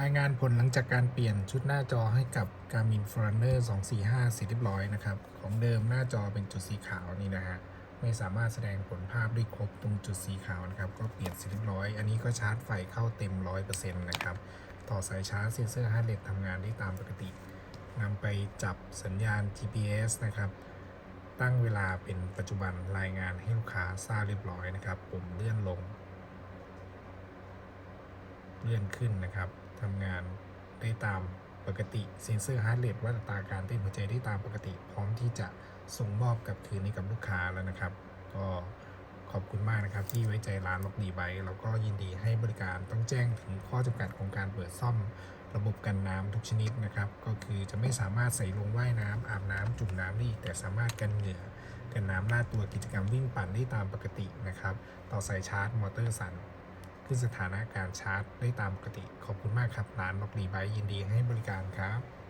รายงานผลหลังจากการเปลี่ยนชุดหน้าจอให้กับ Garmin Forerunner 245 เสร็จเรียบร้อยนะครับ ของเดิมหน้าจอเป็นจุดสีขาวนี่นะฮะ ไม่สามารถแสดงผลภาพได้ครบตรงจุดสีขาวนะครับ ก็เปลี่ยนเสร็จเรียบร้อย อันนี้ก็ชาร์จไฟเข้าเต็ม 100%นะครับ ต่อสายชาร์จเซ็นเซอร์ฮาร์ดเรททำงานได้ตามปกติ นำไปจับสัญญาณ GPS นะครับ ตั้งเวลาเป็นปัจจุบันรายงานให้ลูกค้าทราบเรียบร้อยนะครับ ปุ่มเลื่อนลง เลื่อนขึ้นนะครับ ทำงานได้ตามปกติเซ็นเซอร์ฮาร์ดเรทวัดอัตราการเต้นหัวใจได้ตามปกติ พร้อมที่จะส่งมอบกับคืนให้กับลูกค้าแล้วนะครับ ก็ขอบคุณมากนะครับ ที่ไว้ใจร้านล็อกดีไบแล้วก็ยินดีให้บริการต้องแจ้งถึงข้อจำกัดของการเปิดซ่อมระบบกันน้ำทุกชนิดนะครับ ก็คือจะไม่สามารถใส่ลงว่ายน้ำอาบน้ำจุ่มน้ำได้อีกแต่สามารถกันเหงื่อกันน้ำลาดตัวกิจกรรมวิ่งปั่นได้ตามปกตินะครับ ต่อสายชาร์จมอเตอร์สั่น ขึ้นสถานะการชาร์จได้ตามปกติ ขอบคุณมากครับร้านล็อกดีไบยินดีให้บริการครับ